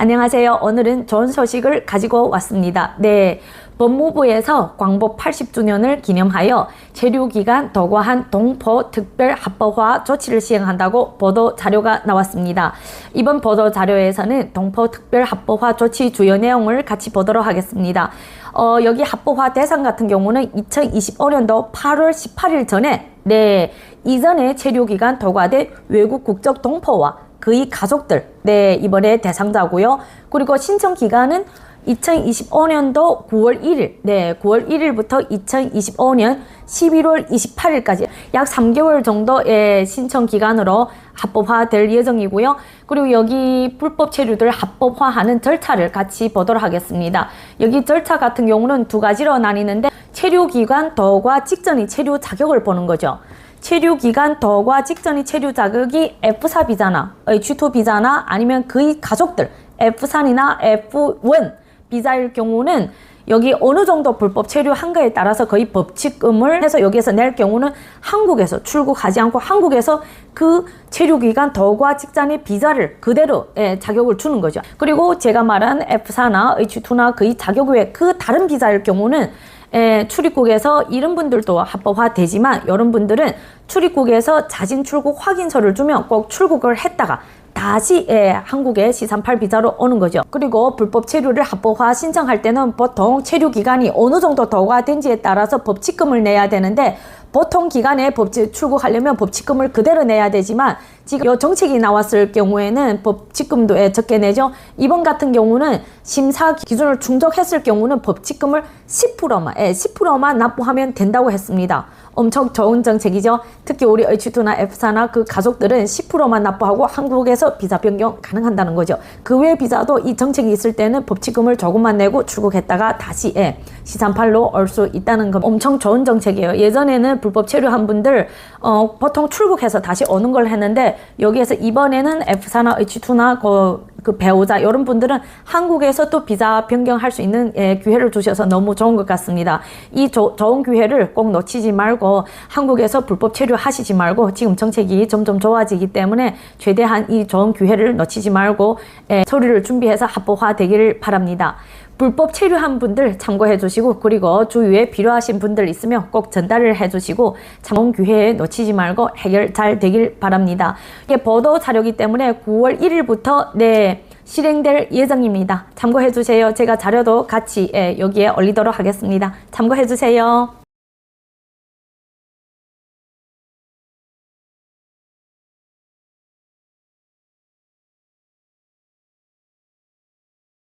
안녕하세요. 오늘은 좋은 소식을 가지고 왔습니다. 네. 법무부에서 광복 80주년을 기념하여 체류기간 도과한 동포 특별 합법화 조치를 시행한다고 보도 자료가 나왔습니다. 이번 보도 자료에서는 동포 특별 합법화 조치 주요 내용을 같이 보도록 하겠습니다. 어, 여기 합법화 대상 같은 경우는 2025년도 8월 18일 전에 네 이전에 체류기간 도과된 외국 국적 동포와 그의 가족들, 네, 이번에 대상자고요. 그리고 신청 기간은 2025년도 9월 1일, 네, 9월 1일부터 2025년 11월 28일까지 약 3개월 정도의 신청 기간으로 합법화될 예정이고요. 그리고 여기 불법 체류들 합법화하는 절차를 같이 보도록 하겠습니다. 여기 절차 같은 경우는 두 가지로 나뉘는데 체류 기간 더과 직전이 체류 자격을 보는 거죠. 체류 기간 더과 직전이 체류 자격이 F4 비자나 H2 비자나 아니면 그의 가족들 F3이나 F1 비자일 경우는 여기 어느 정도 불법 체류한가에 따라서 거의 법칙금을 해서 여기에서 낼 경우는 한국에서 출국하지 않고 한국에서 그 체류 기간 더과 직전의 비자를 그대로 예, 자격을 주는 거죠. 그리고 제가 말한 F4나 H2나 그의 자격 외에 그 다른 비자일 경우는 에, 출입국에서 이런 분들도 합법화 되지만 이런 분들은 출입국에서 자진 출국 확인서를 주면 꼭 출국을 했다가 다시 예, 한국에 C38 비자로 오는 거죠. 그리고 불법 체류를 합법화 신청할 때는 보통 체류 기간이 어느 정도 더가 된지에 따라서 법칙금을 내야 되는데 보통 기간에 법칙 출국하려면 법칙금을 그대로 내야 되지만 지금 요 정책이 나왔을 경우에는 법칙금도 예, 적게 내죠. 이번 같은 경우는 심사 기준을 충족했을 경우는 법칙금을 10%만 예, 10%만 납부하면 된다고 했습니다. 엄청 좋은 정책이죠. 특히 우리 H2나 F4나 그 가족들은 10%만 납부하고 한국에서 비자 변경 가능한다는 거죠. 그 외 비자도 이 정책이 있을 때는 법칙금을 조금만 내고 출국했다가 다시 예, C38로 올 수 있다는 건 엄청 좋은 정책이에요. 예전에는 불법 체류한 분들 어, 보통 출국해서 다시 오는 걸 했는데 여기에서 이번에는 F4나 H2나 그, 그 배우자 이런 분들은 한국에서 또 비자 변경할 수 있는 예, 기회를 주셔서 너무 좋은 것 같습니다. 이 조, 좋은 기회를 꼭 놓치지 말고 한국에서 불법 체류하시지 말고 지금 정책이 점점 좋아지기 때문에 최대한 이 좋은 기회를 놓치지 말고 예, 서류를 준비해서 합법화 되기를 바랍니다. 불법 체류한 분들 참고해 주시고 그리고 주위에 필요하신 분들 있으면 꼭 전달을 해 주시고 좋은 기회에 놓치지 말고 해결 잘 되길 바랍니다. 이게 보도 자료이기 때문에 9월 1일부터 네 실행될 예정입니다. 참고해 주세요. 제가 자료도 같이 예, 여기에 올리도록 하겠습니다. 참고해 주세요.